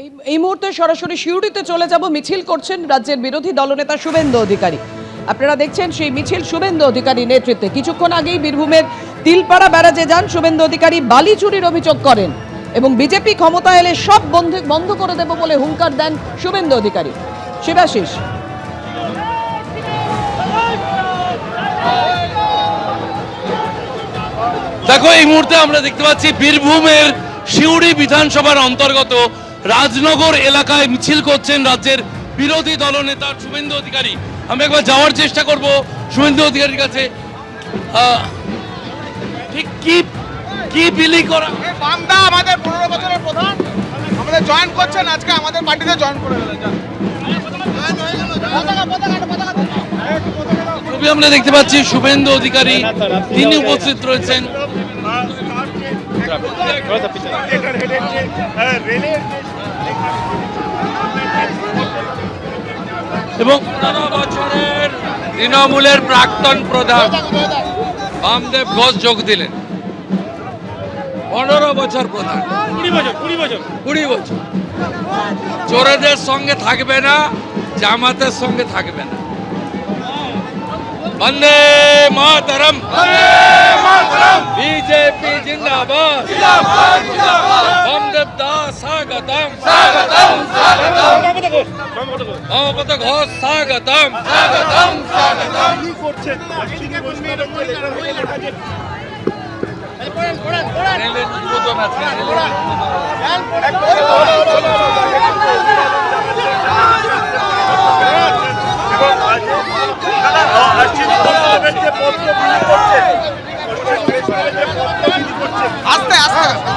এই এই মুহূর্তে সরাসরি শিউড়িতে চলে যাব। মিছিল করছেন রাজ্যের বিরোধী দলনেতা শুভেন্দু অধিকারী। আপনারা দেখছেন সেই মিছিল শুভেন্দু অধিকারী নেতৃত্বে। কিছুক্ষণ আগেই বীরভূমের তিলপাড়া ব্যারাজে যান শুভেন্দু অধিকারী বালি চুরির অভিযোগ করেন এবং বিজেপি ক্ষমতা এলে সব বন্ধ বন্ধ করে দেব বলে হুঙ্কার দেন শুভেন্দু অধিকারী। শিবাশিস। দেখো, এই মুহূর্তে আমরা দেখতে পাচ্ছি বীরভূমের সিউড়ি বিধানসভার অন্তর্গত রাজনগর এলাকায় মিছিল করছেন রাজ্যের বিরোধী দলনেতা শুভেন্দু অধিকারী আমি একবার যাওয়ার চেষ্টা করব শুভেন্দু অধিকারীর কাছে ঠিক কি কি বিলি করা বামদা আমাদের পনেরো বছরের প্রধান আমাদের জয়েন করছেন আজকে আমাদের পার্টিতে জয়েন করে গেলেন। ছবি আমরা দেখতে পাচ্ছি শুভেন্দু অধিকারী তিনি উপস্থিত রয়েছেন এবং পনেরো বছরের তৃণমূলের প্রাক্তন প্রধান বামদেব ঘোষ যোগ দিলেন। পনেরো বছর প্রধান। কুড়ি বছর কুড়ি বছর। কুড়ি বছর। চোরেদের সঙ্গে থাকবে না জামাতের সঙ্গে থাকবে না। বন্দে মাতরম বিজেপি জিন্দাবাদ বামদেব দাস স্বাগতম মমতা ঘোষ স্বাগতম রেলের উদ্বোধন আছে রেলের আস্তে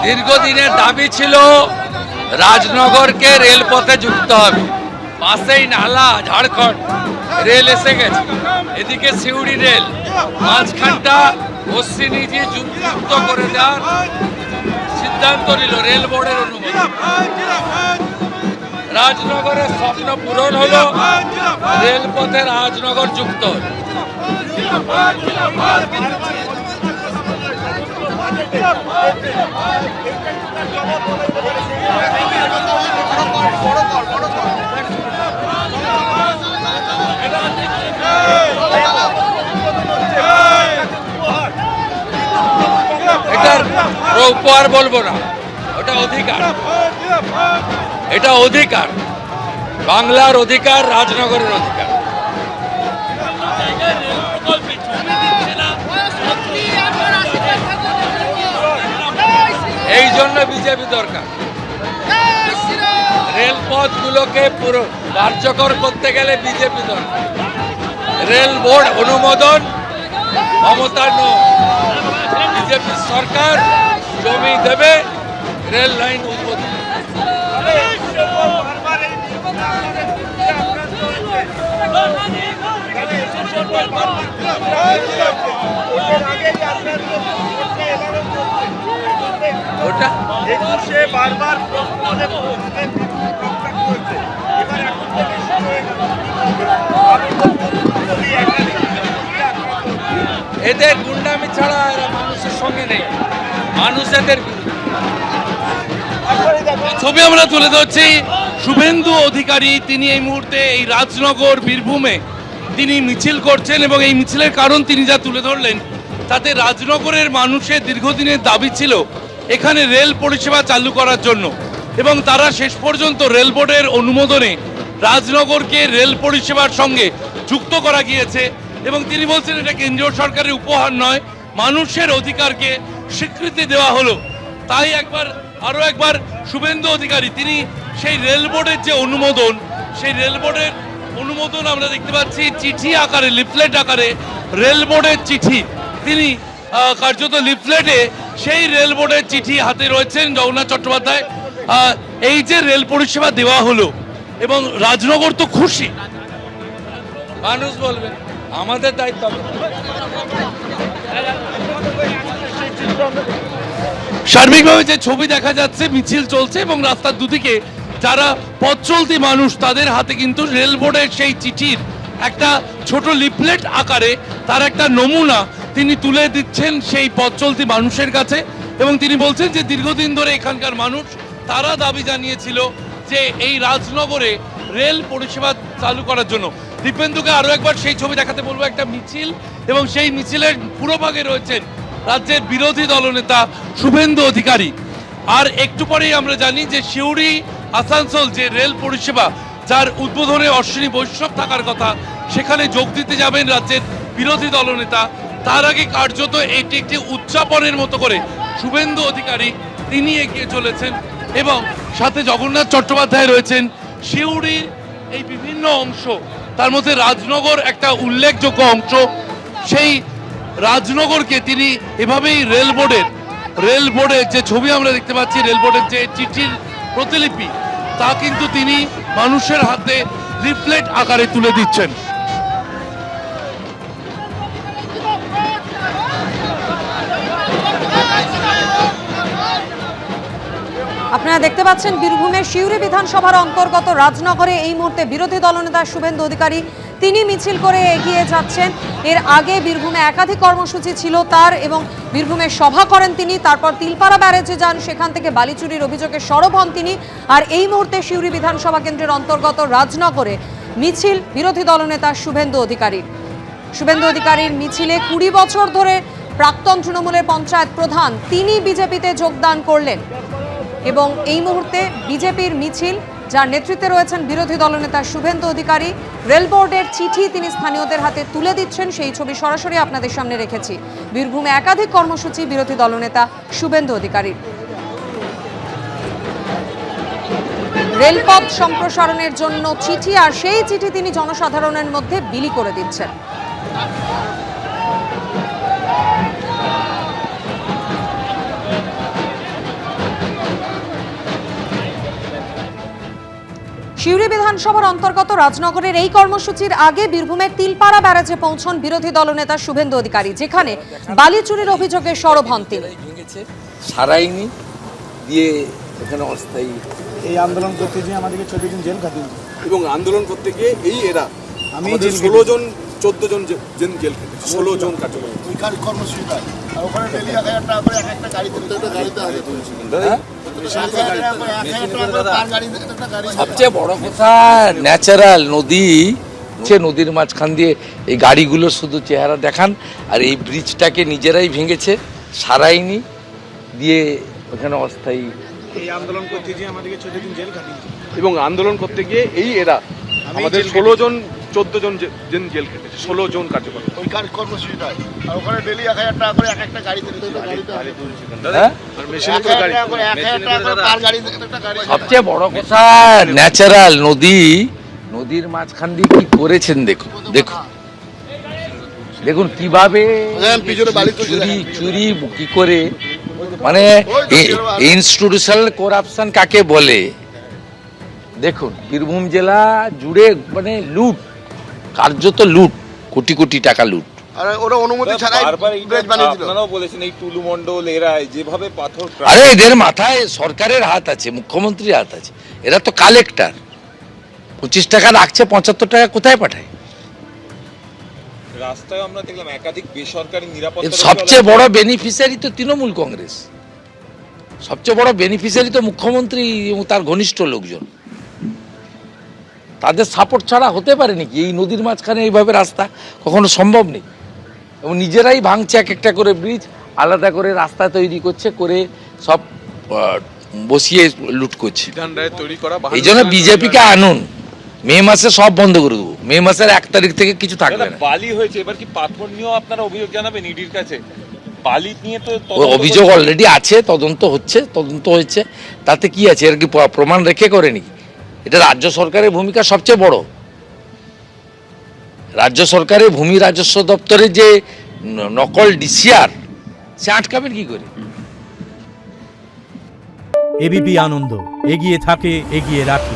দীর্ঘদিনের দাবি ছিল রাজনগরকে রেলপথে যুক্ত হবে। পাশেই নালা, ঝাড়খণ্ড, রেল এসে গেছে। এদিকে সিউড়ি রেল, মাঝখানটা পশ্চিমীজি যুক্ত করে দেওয়ার সিদ্ধান্ত নিল রেল বোর্ডের অনুমতি রাজনগরের স্বপ্ন পূরণ হলো রেলপথে রাজনগর যুক্ত হলো। উপহার বলব না। ওটা অধিকার। এটা অধিকার। বাংলার অধিকার, রাজনগরের অধিকার। এই জন্য বিজেপি দরকার। রেলপথগুলোকে পুরো কার্যকর করতে গেলে বিজেপি দরকার রেল বোর্ড অনুমোদন মমতার নো। বিজেপি সরকার জমি দেবে রেল লাইন উদ্বোধন। ওটা বারবার প্রশ্ন দেব কন্ট্যাক্ট করেছে এবার এখন থেকে শুরু হয়ে গেল আমি বলি একাধিক এদের গুন্ডামি ছাড়া এরা মানুষের সঙ্গে নেই। মানুষ এদের ছবি আমরা তুলে ধরছি। শুভেন্দু অধিকারী, তিনি এই মুহূর্তে এই রাজনগর বীরভূমে তিনি মিছিল করছেন এবং এই মিছিলের কারণ তিনি যা তুলে ধরলেন, তাতে রাজনগরের মানুষের দীর্ঘদিনের দাবি ছিল এখানে রেল পরিষেবা চালু করার জন্য এবং তারা শেষ পর্যন্ত রেল বোর্ডের অনুমোদনে রাজনগরকে রেল পরিষেবার সঙ্গে যুক্ত করা গিয়েছে এবং তিনি বলছেন এটা কেন্দ্রীয় সরকারের উপহার নয়, মানুষের অধিকারকে স্বীকৃতি দেওয়া হলো। তাই একবার, আরও একবার শুভেন্দু অধিকারী, তিনি সেই রেল বোর্ডের যে অনুমোদন, সেই রেল বোর্ডের অনুমোদন আমরা দেখতে পাচ্ছি চিঠি আকারে, লিফলেট আকারে, রেল বোর্ডের চিঠি। তিনি কার্যত লিফলেটে সেই রেল বোর্ডের চিঠি হাতে রয়েছেন জগন্নাথ চট্টোপাধ্যায়। এই যে রেল পরিষেবা দেওয়া হলো এবং রাজনগর তো খুশি। মানুষ বলবে আমাদের দায়িত্ব সার্বিকভাবে যে ছবি দেখা যাচ্ছে মিছিল চলছে এবং রাস্তার দুদিকে যারা পথ চলতি মানুষ তাদের হাতে কিন্তু রেল বোর্ডের সেই চিঠির একটা ছোট লিফলেট আকারে তার একটা নমুনা তিনি তুলে দিচ্ছেন সেই পথ চলতি মানুষের কাছে। এবং তিনি বলছেন যে দীর্ঘদিন ধরে এখানকার মানুষ তারা দাবি জানিয়েছিল যে এই রাজনগরে রেল পরিষেবা চালু করার জন্য। দীপেন্দুকে আরও একবার সেই ছবি দেখাতে বলব, একটা মিছিল এবং সেই মিছিলের পুরোভাগে রয়েছেন রাজ্যের বিরোধী দলনেতা শুভেন্দু অধিকারী। আর একটু পরেই আমরা জানি যে সিউড়ি, আসানসোল যে রেল পরিষেবা, যার উদ্বোধনে অশ্বিনী বৈষ্ণব থাকার কথা, সেখানে যোগ দিতে যাবেন রাজ্যের বিরোধী দলনেতা। তার আগে কার্যত এটি একটি উদযাপনের মতো করে শুভেন্দু অধিকারী, তিনি এগিয়ে চলেছেন। এবং সাথে জগন্নাথ চট্টোপাধ্যায় রয়েছেন। সিউড়ির এই বিভিন্ন অংশ, তার মধ্যে রাজনগর একটা উল্লেখযোগ্য অংশ। সেই রাজনগরকে তিনি এভাবেই রেল বোর্ডের রেল বোর্ডের যে ছবি আমরা দেখতে পাচ্ছি রেল বোর্ডের যে চিঠির প্রতিলিপি, তা কিন্তু তিনি মানুষের হাতে লিফলেট আকারে তুলে দিচ্ছেন। দেখতে পাচ্ছেন বীরভূমের সিউড়ি বিধানসভার অন্তর্গত রাজনগরে এই মুহূর্তে বিরোধী দলনেতা শুভেন্দু অধিকারী তিনি মিছিল করে এগিয়ে যাচ্ছেন। এর আগে বীরভূমে একাধিক কর্মসূচি ছিল তার এবং বীরভূমে সভা করেন তিনি, তারপর তিলপাড়া ব্যারেজে যান, সেখান থেকে বালিচুরির অভিযোগে সরব হন তিনি আর এই মুহূর্তে সিউড়ি বিধানসভা কেন্দ্রের অন্তর্গত রাজনগরে মিছিল বিরোধী দলনেতা শুভেন্দু অধিকারীর। শুভেন্দু অধিকারীর মিছিলে কুড়ি বছর ধরে প্রাক্তন তৃণমূলের পঞ্চায়েত প্রধান তিনি বিজেপিতে যোগদান করলেন। এবং এই মুহূর্তে বিজেপির মিছিল, যার নেতৃত্বে রয়েছেন বিরোধী দলনেতা শুভেন্দু অধিকারী রেল বোর্ডের চিঠি তিনি স্থানীয়দের হাতে তুলে দিচ্ছেন, সেই ছবি সরাসরি আপনাদের সামনে রেখেছি। বীরভূমে একাধিক কর্মসূচি বিরোধী দলনেতা শুভেন্দু অধিকারীর। রেলপথ সম্প্রসারণের জন্য চিঠি, আর সেই চিঠি তিনি জনসাধারণের মধ্যে বিলি করে দিচ্ছেন। সিউড়ি বিধানসভার অন্তর্গত রাজনগরের এই কর্মসূচির আগে বীরভূমের তিলপাড়া ব্যারাজে পৌঁছন বিরোধী দলনেতা শুভেন্দু অধিকারী যেখানে বালি চুরির অভিযোগে সরব হন তিনি। সারাইনি দিয়ে এখানে অস্থায়ী। এই আন্দোলন করতে গিয়ে আমাদেরকে চোদ্দ দিন জেল এবং আন্দোলন করতে গিয়ে এই এরা আমি ষোলো জন চোদ্দ জন জন জেল খেটেছে ষোলো জন কার্যকর ওই কর্মসূচিটা। ওখানে ডেলি এক হাজার টাকা করে এক একটা গাড়ি প্রত্যেকটা গাড়িতে হাজার সবচেয়ে বড় কথা ন্যাচারাল নদী সে নদীর মাঝখান দিয়ে এই গাড়িগুলো শুধু চেহারা দেখান আর এই ব্রিজটাকে নিজেরাই ভেঙেছে সারাইনি দিয়ে ওখানে অস্থায়ী। এই আন্দোলন করতে গিয়ে আমাদেরকে চোদ্দ দিন জেল খাটিয়েছে। এবং আন্দোলন করতে গিয়ে এই এরা আমাদের ষোলো জন চোদ্দ জন জন জেল খেটেছে ষোলো জন কার্যকর ওই কাজ কর্মসূচিটা আর ওখানে ডেলি এক হাজার টাকা করে এক একটা হ্যাঁ? গাড়ি একটা সবচেয়ে বড় কথা ন্যাচারাল নদী নদীর মাঝখান দিয়ে কি করেছেন দেখুন দেখুন। দেখুন কীভাবে হ্যাঁ, চুরি। চুরি কি করে? মানে ইনস্টিটিউশনাল করাপশন কাকে বলে? দেখুন বীরভূম জেলা জুড়ে মানে লুট। কার্যত লুট কোটি কোটি টাকা লুট। আর ওরা অনুমতি ছাড়াই বারবার এইটা ব্রিজ বানিয়ে দিল। আপনারাও বলেছেন এই টুলু এরা যেভাবে পাথর আরে এদের মাথায় সরকারের হাত আছে মুখ্যমন্ত্রীর হাত আছে। এরা তো কালেক্টর পঁচিশ টাকা রাখছে পঁচাত্তর টাকা কোথায় পাঠায়? রাস্তায় আমরা দেখলাম একাধিক বেসরকারি নিরাপত্তা সবচেয়ে বড় বেনিফিশিয়ারি তো তৃণমূল কংগ্রেস। সবচেয়ে বড় বেনিফিশিয়ারি তো মুখ্যমন্ত্রী এবং তার ঘনিষ্ঠ লোকজন। তাদের সাপোর্ট ছাড়া হতে পারে নাকি এই নদীর মাঝখানে এইভাবে রাস্তা কখনো সম্ভব নেই। এবং নিজেরাই ভাঙছে এক একটা করে ব্রিজ আলাদা করে রাস্তা তৈরি করছে করে সব বসিয়ে লুট করছে। এই জন্য বিজেপিকে আনুন। মে মাসে সব বন্ধ করে দেবো। মে মাসের এক তারিখ থেকে কিছু থাকবে না। বালি হয়েছে এবার কি পাথর নিয়েও আপনারা অভিযোগ জানাবেন ইডির কাছে? বালি নিয়ে তো অভিযোগ অলরেডি আছে তদন্ত হচ্ছে তদন্ত হয়েছে। তাতে কি আছে? এর কি প্রমাণ রেখে করে নাকি এটা রাজ্য সরকারের ভূমিকা সবচেয়ে বড়। রাজ্য সরকারের ভূমি রাজস্ব দপ্তরের যে নকল ডিসিআর, সে আটকাবেন কি করে? এবিপি আনন্দ, এগিয়ে থাকে, এগিয়ে রাখে।